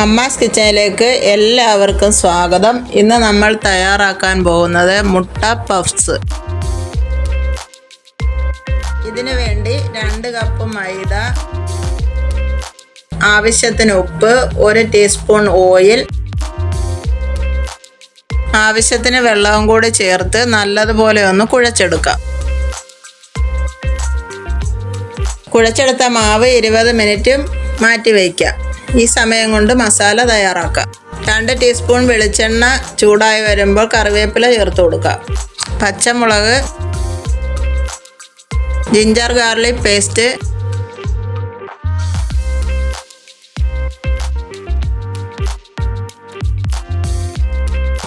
അമ്മാസ് കിച്ചണിലേക്ക് എല്ലാവർക്കും സ്വാഗതം. ഇന്ന് നമ്മൾ തയ്യാറാക്കാൻ പോകുന്നത് മുട്ട പഫ്സ് ഇതിനു വേണ്ടി രണ്ട് കപ്പ് മൈദ ആവശ്യത്തിന് ഉപ്പ് ഒരു ടീസ്പൂൺ ഓയിൽ ആവശ്യത്തിന് വെള്ളവും കൂടി ചേർത്ത് നല്ലതുപോലെ ഒന്ന് കുഴച്ചെടുക്കാം. കുഴച്ചെടുത്ത മാവ് ഇരുപത് മിനിറ്റും മാറ്റി വയ്ക്കാം. ഈ സമയം കൊണ്ട് മസാല തയ്യാറാക്കാം. രണ്ട് ടീസ്പൂൺ വെളിച്ചെണ്ണ ചൂടായി വരുമ്പോൾ കറിവേപ്പില ചേർത്ത് കൊടുക്കുക പച്ചമുളക് ജിഞ്ചർ ഗാർലിക് പേസ്റ്റ്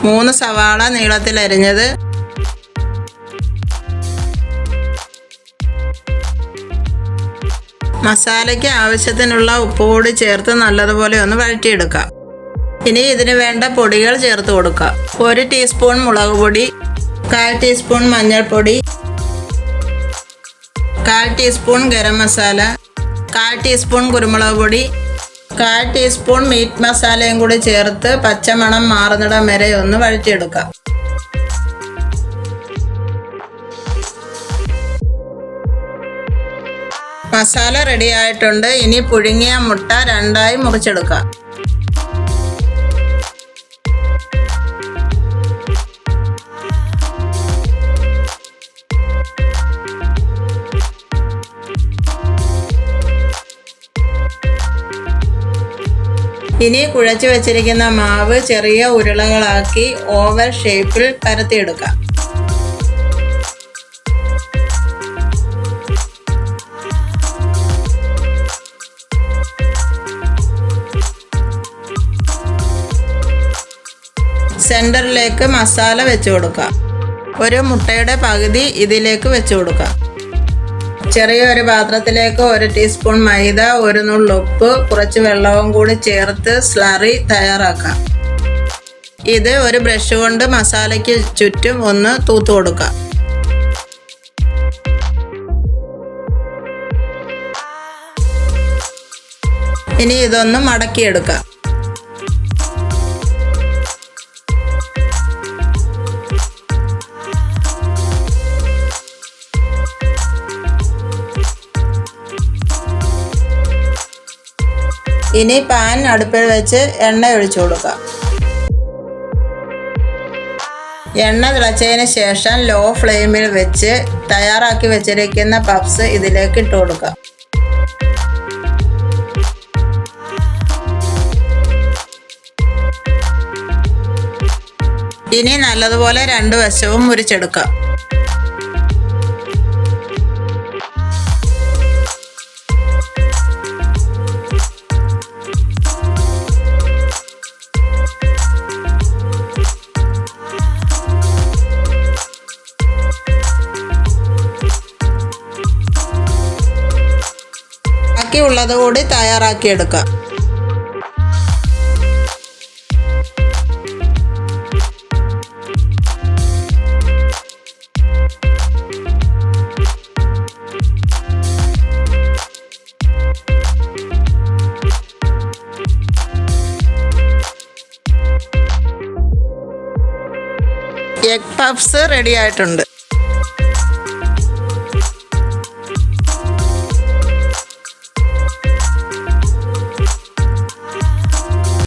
മൂന്ന് സവാള നീളത്തിൽ അരിഞ്ഞത് മസാലയ്ക്ക് ആവശ്യത്തിനുള്ള ഉപ്പ് കൂടി ചേർത്ത് നല്ലതുപോലെ ഒന്ന് വഴറ്റിയെടുക്കാം. ഇനി ഇതിന് വേണ്ട പൊടികൾ ചേർത്ത് കൊടുക്കുക ഒരു ടീസ്പൂൺ മുളക് പൊടി കാൽ ടീസ്പൂൺ മഞ്ഞൾപ്പൊടി കാൽ ടീസ്പൂൺ ഗരം മസാല കാൽ ടീസ്പൂൺ കുരുമുളക് പൊടി കാൽ ടീസ്പൂൺ മീറ്റ് മസാലയും കൂടി ചേർത്ത് പച്ചമണം മാറുന്നിടം വരെ ഒന്ന് വഴറ്റിയെടുക്കാം. മസാല റെഡി ആയിട്ടുണ്ട്. ഇനി പുഴുങ്ങിയ മുട്ട രണ്ടായി മുറിച്ചെടുക്കാം. ഇനി കുഴച്ചു വെച്ചിരിക്കുന്ന മാവ് ചെറിയ ഉരുളകളാക്കി ഓവൽ ഷേപ്പിൽ പരത്തിയെടുക്കാം. സെന്ററിലേക്ക് മസാല വെച്ച് കൊടുക്കാം ഒരു മുട്ടയുടെ പകുതി ഇതിലേക്ക് വെച്ച് കൊടുക്കാം ചെറിയൊരു പാത്രത്തിലേക്ക് ഒരു ടീസ്പൂൺ മൈദ ഒരു നുള്ളുപ്പ് കുറച്ച് വെള്ളവും കൂടി ചേർത്ത് സ്ലറി തയ്യാറാക്കാം ഇത് ഒരു ബ്രഷ് കൊണ്ട് മസാലയ്ക്ക് ചുറ്റും ഒന്ന് തൂത്ത് കൊടുക്കാം ഇനി ഇതൊന്ന് മടക്കിയെടുക്കാം ഇനി പാൻ അടുപ്പിൽ വെച്ച് എണ്ണ ഒഴിച്ചു കൊടുക്കാം എണ്ണ തിളച്ചതിന് ശേഷം ലോ ഫ്ലെയിമിൽ വെച്ച് തയ്യാറാക്കി വെച്ചിരിക്കുന്ന പപ്സ് ഇതിലേക്ക് ഇട്ട് കൊടുക്കാം ഇനി നല്ലതുപോലെ രണ്ട് വശവും മുരിച്ചെടുക്കാം ബാക്കിയുള്ളത് കൂടി തയ്യാറാക്കിയെടുക്കാം. എഗ് പഫ്സ് റെഡി ആയിട്ടുണ്ട്.